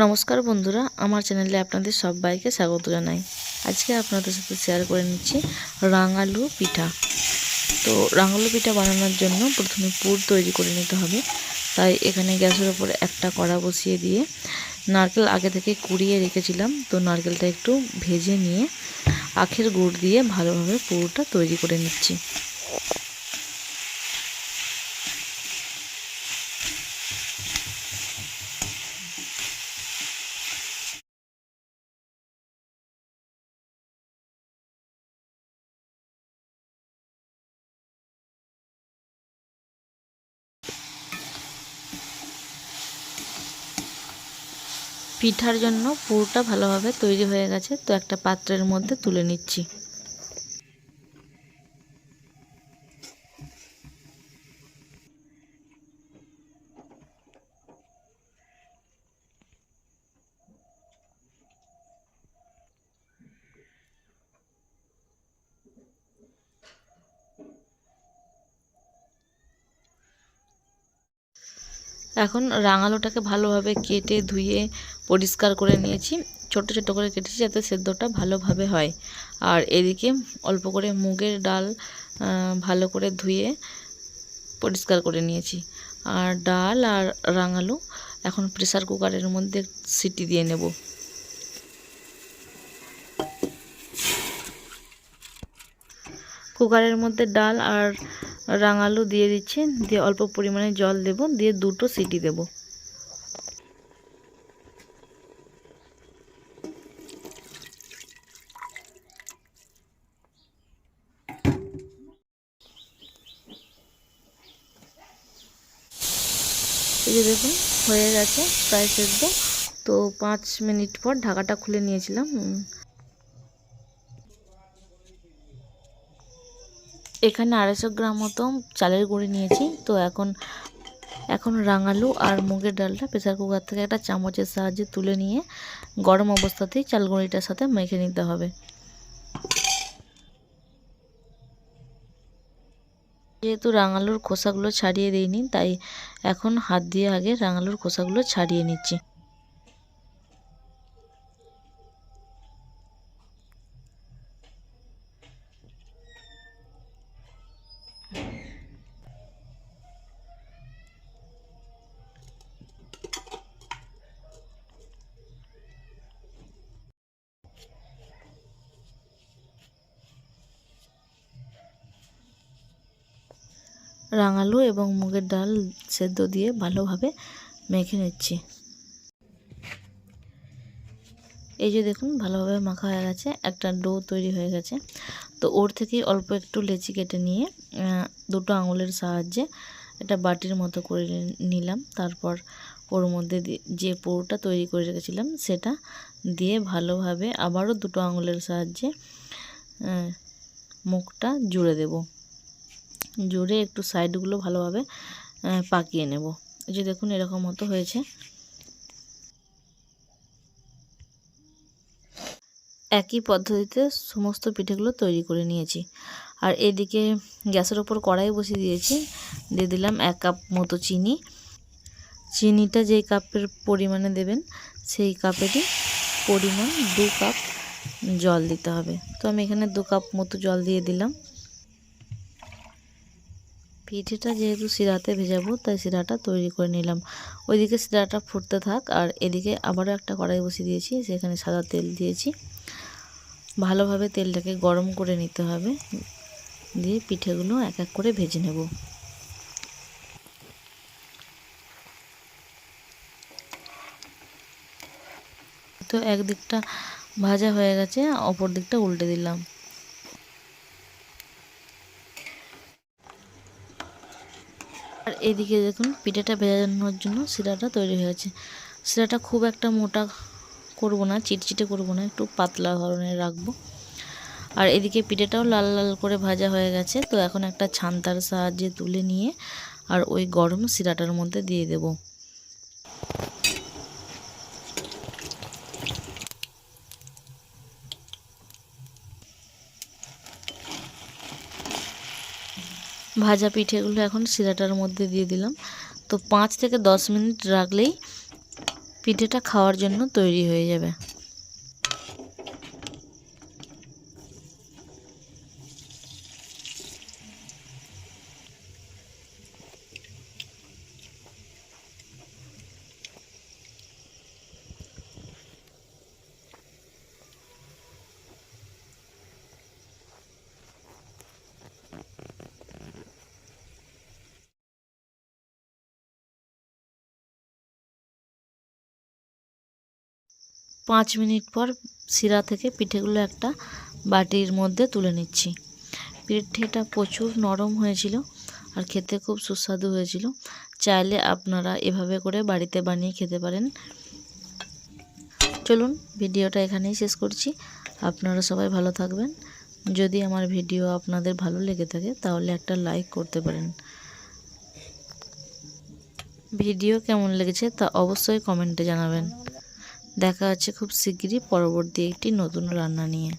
নমস্কার বন্ধুরা, আমার চ্যানেলে আপনাদের সবাইকে স্বাগত জানাই। আজকে আপনাদের সাথে শেয়ার করে নিচ্ছি রাঙালু পিঠা। তো রাঙালু পিঠা বানানোর জন্য প্রথমে পুর তৈরি করে নিতে হবে। তাই এখানে গ্যাসের ওপরে একটা কড়া বসিয়ে দিয়ে নারকেল আগে থেকে কুড়িয়ে রেখেছিলাম। তো নারকেলটা একটু ভেজে নিয়ে আখের গুড় দিয়ে ভালোভাবে পুরটা তৈরি করে নিচ্ছি। পিঠার জন্য পুরোটা ভালোভাবে তৈরি হয়ে গেছে। তো একটা পাত্রের মধ্যে তুলে নিচ্ছি। এখন রাঙালুটাকে ভালোভাবে কেটে ধুয়ে পরিষ্কার করে নিয়েছি। ছোট ছোট করে কেটেছি যাতে সেদ্ধটা ভালোভাবে হয়। আর এদিকে অল্প করে মুগের ডাল ভালো করে ধুয়ে পরিষ্কার করে নিয়েছি। আর ডাল আর রাঙালু এখন প্রেসার কুকারের মধ্যে সিটি দিয়ে নেব। কুকারের মধ্যে ডাল আর রাঙালু দিয়ে দিচ্ছি, দিয়ে অল্প পরিমাণে জল দেব, দিয়ে দুটো সিটি দেব। দেখুন, হয়ে গেছে, প্রায় সেদ্ধ। তো পাঁচ মিনিট পর ঢাকাটা খুলে নিয়েছিলাম। এখানে আড়াইশো গ্রাম মতো চালের গুঁড়ি নিয়েছি। তো এখন এখন রাঙালু আর মুগের ডালটা প্রেসার কুকার থেকে একটা চামচের সাহায্যে তুলে নিয়ে গরম অবস্থাতেই চাল গুঁড়িটার সাথে মেখে নিতে হবে। যেহেতু রাঙালুর খোসাগুলো ছাড়িয়ে দিইনি, তাই এখন হাত দিয়ে আগে রাঙালুর খোসাগুলো ছাড়িয়ে নিচ্ছি। রাঙালু এবং মুগের ডাল সেদ্ধ দিয়ে ভালোভাবে মেখে নিচ্ছি। এই যে দেখুন, ভালোভাবে মাখা হয়ে গেছে, একটা ডো তৈরি হয়ে গেছে। তো ওর থেকে অল্প একটু লেচি কেটে নিয়ে দুটো আঙুলের সাহায্যে একটা বাটির মতো করে নিলাম। তারপর ওর মধ্যে যে পুরোটা তৈরি করে রেখেছিলাম, সেটা দিয়ে ভালোভাবে আবারও দুটো আঙুলের সাহায্যে মুখটা জুড়ে দেবো। জুড়ে একটু সাইডগুলো ভালোভাবে পাকিয়ে নেব। এই যে দেখুন এরকম মতো হয়েছে। একই পদ্ধতিতে সমস্ত পিঠেগুলো তৈরি করে নিয়েছি। আর এদিকে গ্যাসের ওপর কড়াই বসিয়ে দিয়েছি। দিয়ে দিলাম এক কাপ মতো চিনি। চিনিটা যেই কাপের পরিমাণে দেবেন, সেই কাপেরই পরিমাণ দু কাপ জল দিতে হবে। তো আমি এখানে দু কাপ মতো জল দিয়ে দিলাম। পিঠেটা যেহেতু শিরাতে ভেজাবো, তাই শিরাটা তৈরি করে নিলাম। ওইদিকে শিরাটা ফুটতে থাক, আর এদিকে আবারও একটা কড়াই বসিয়ে দিয়েছি, সেখানে সাদা তেল দিয়েছি। ভালোভাবে তেলটাকে গরম করে নিতে হবে, দিয়ে পিঠেগুলো এক এক করে ভেজে নেব। তো একদিকটা ভাজা হয়ে গেছে অপর দিকটা উল্টে দিলাম। আর এদিকে দেখুন, পিঠাটা ভেজানোর জন্য শিরাটা তৈরি হয়েছে। শিরাটা খুব একটা মোটা করব না, চিটচিটে করব না, একটু পাতলা ধরনের রাখব। আর এদিকে পিঠেটাও লাল লাল করে ভাজা হয়ে গেছে, তো এখন একটা ছান্তার সাহায্যে তুলে নিয়ে আর ওই গরম শিরাটার মধ্যে দিয়ে দেবো। ভাজা পিঠেগুলো এখন শিরাটার মধ্যে দিয়ে দিলাম। তো পাঁচ থেকে দশ মিনিট রাখলেই পিঠেটা খাওয়ার জন্য তৈরি হয়ে যাবে। পাঁচ মিনিট পর শিরা থেকে পিঠেগুলো একটা বাটির মধ্যে তুলে নিচ্ছি। পিঠেটা প্রচুর নরম হয়েছিল আর খেতে খুব সুস্বাদু হয়েছিল। চাইলে আপনারা এভাবে করে বাড়িতে বানিয়ে খেতে পারেন। চলুন, ভিডিওটা এখানেই শেষ করছি। আপনারা সবাই ভালো থাকবেন। যদি আমার ভিডিও আপনাদের ভালো লেগে থাকে, তাহলে একটা লাইক করতে পারেন। ভিডিও কেমন লেগেছে তা অবশ্যই কমেন্টে জানাবেন। দেখা হচ্ছে খুব শিগগিরই পরবর্তী একটি নতুন রান্না নিয়ে।